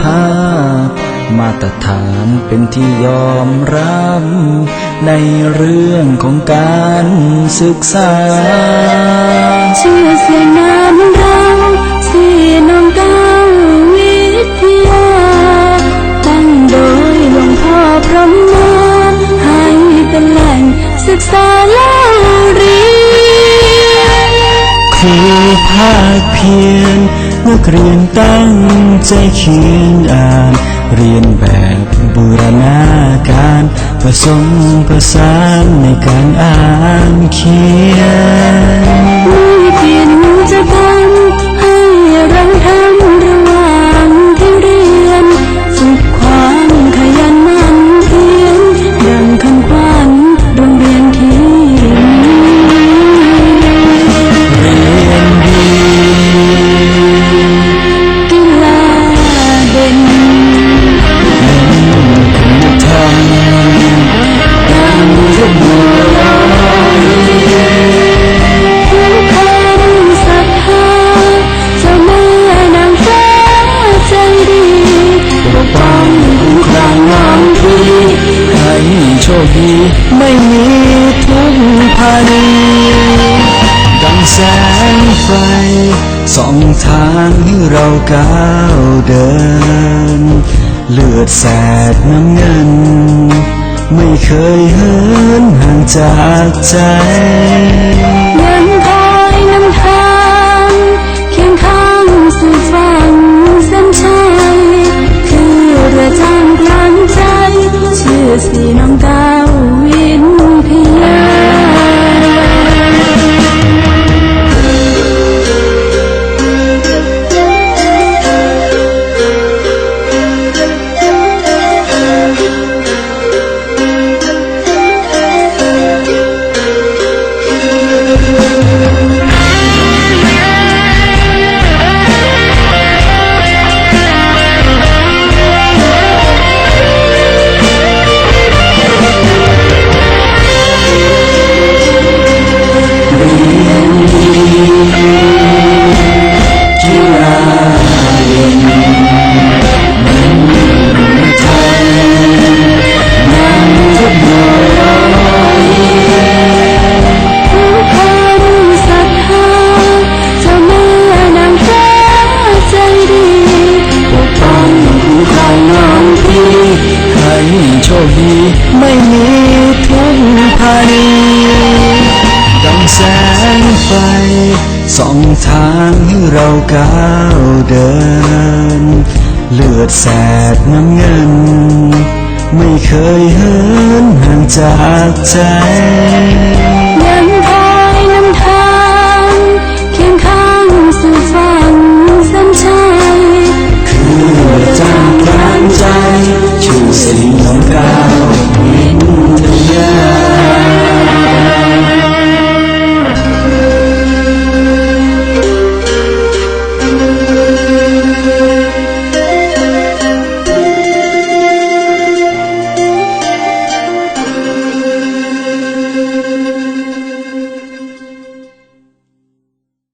ภาพ มาตรฐานเป็นที่ยอมรับ ในเรื่องของการศึกษา ชื่อเสียงนามเราเสียน้องก้าววิทยา ตั้งโดยหลวงพ่อพระมาให้เป็นแหล่งศึกษาเล่าเรียนครูภาคเพียร นักเรียนตั้งใจเขียนอ่าน เรียนแบบบูรณาการ ผสมผสานในการอ่านเขียน ไม่มีทุกข์ภายในดังแสงไฟสองทางให้เราก้าวเดิน เลือดแสดน้ำเงิน ไม่เคยเหินห่างจากใจ ไม่มีทุกภายในดังแสงไฟสองทางให้เราก้าวเดิน เลือดแสดน้ำเงิน ไม่เคยเหินห่างจากใจ